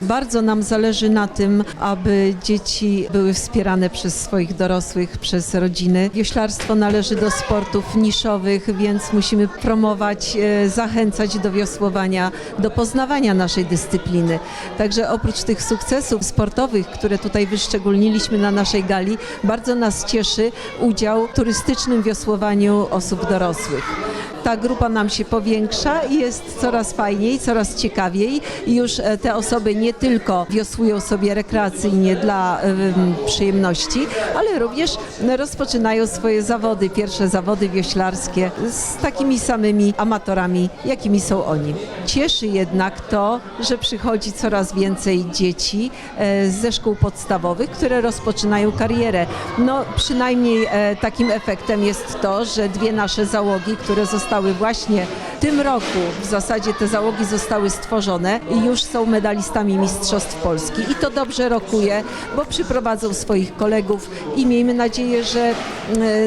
Bardzo nam zależy na tym, aby dzieci były wspierane przez swoich dorosłych, przez rodziny. Wioślarstwo należy do sportów niszowych, więc musimy promować, e, zachęcać do wiosłowania, do poznawania naszej dyscypliny. Także oprócz tych sukcesów sportowych, które tutaj wyszczególniliśmy na naszej gali, bardzo nas cieszy udział w turystycznym wiosłowaniu osób dorosłych. Ta grupa nam się powiększa i jest coraz fajniej, coraz ciekawiej już e, te osoby nie tylko wiosłują sobie rekreacyjnie dla em, przyjemności, ale również rozpoczynają swoje zawody, pierwsze zawody wioślarskie z takimi samymi amatorami, jakimi są oni. Cieszy jednak to, że przychodzi coraz więcej dzieci e, ze szkół podstawowych, które rozpoczynają karierę. No przynajmniej e, takim efektem jest to, że dwie nasze załogi, które zostały właśnie w tym roku, w zasadzie te załogi zostały stworzone i już są medalistami Mistrzostw Polski. I to dobrze rokuje, bo przyprowadzą swoich kolegów i miejmy nadzieję, że e,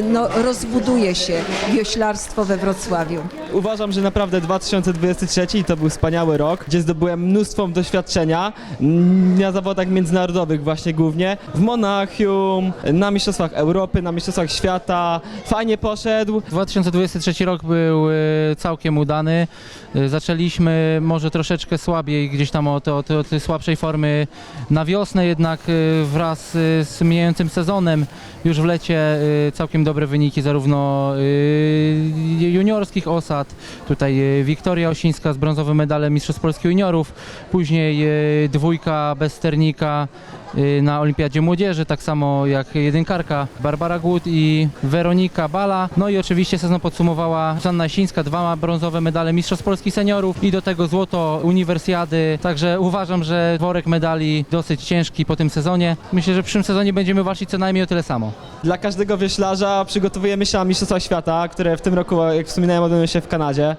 no, rozbuduje się wioślarstwo we Wrocławiu. Uważam, że naprawdę 2023 to był wspaniały rok, gdzie zdobyłem mnóstwo doświadczenia mm, na zawodach międzynarodowych właśnie głównie. W Monachium, na Mistrzostwach Europy, na Mistrzostwach Świata. Fajnie poszedł. 2023 rok był e, całkiem udany. E, Zaczęliśmy może troszeczkę słabiej, gdzieś tam od, od, od słabszej formy na wiosnę, jednak e, wraz z mijającym sezonem już w lecie całkiem dobre wyniki zarówno juniorskich osad, tutaj Wiktoria Osińska z brązowym medalem Mistrzostw Polski Juniorów, później dwójka bez sternika y, na Olimpiadzie Młodzieży, tak samo jak jedynkarka Barbara Głód i Weronika Bala. No i oczywiście sezon podsumowała Żanna Sińska, dwa brązowe medale Mistrzostw Polski Seniorów i do tego złoto Uniwersjady. Także uważam, że worek medali dosyć ciężki po tym sezonie. Myślę, że w przyszłym sezonie będziemy walczyć co najmniej o tyle samo. Dla każdego wioślarza przygotowujemy się na Mistrzostwa Świata, które w tym roku, jak wspominałem, odbędą się w Kanadzie.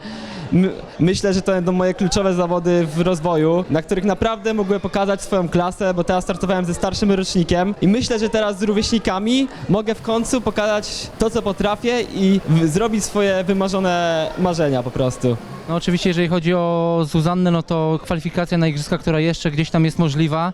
My, myślę, że to będą moje kluczowe zawody w rozwoju, na których naprawdę mogłem pokazać swoją klasę, bo teraz startowałem ze starszym rocznikiem i myślę, że teraz z rówieśnikami mogę w końcu pokazać to, co potrafię i zrobić swoje wymarzone marzenia po prostu. No oczywiście, jeżeli chodzi o Zuzannę, no to kwalifikacja na igrzyska, która jeszcze gdzieś tam jest możliwa.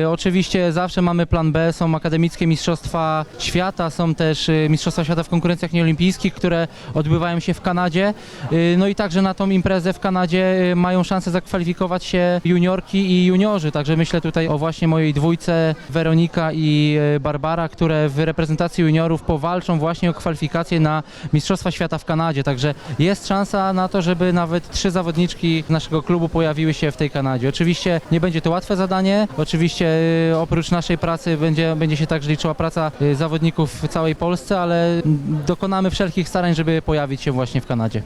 Yy, oczywiście zawsze mamy plan B, są akademickie mistrzostwa świata, są też yy, mistrzostwa świata w konkurencjach nieolimpijskich, które odbywają się w Kanadzie. Yy, no i także na tą imprezę w Kanadzie yy, mają szansę zakwalifikować się juniorki i juniorzy, także myślę tutaj o właśnie mojej dwójce Weronika i yy, Barbara, które w reprezentacji juniorów powalczą właśnie o kwalifikacje na Mistrzostwa Świata w Kanadzie, także jest szansa na to, żeby nawet trzy zawodniczki naszego klubu pojawiły się w tej Kanadzie. Oczywiście nie będzie to łatwe zadanie, oczywiście y, oprócz naszej pracy będzie, będzie się także liczyła praca y, zawodników w całej Polsce, ale dokonamy wszelkich starań, żeby pojawić się właśnie w Kanadzie.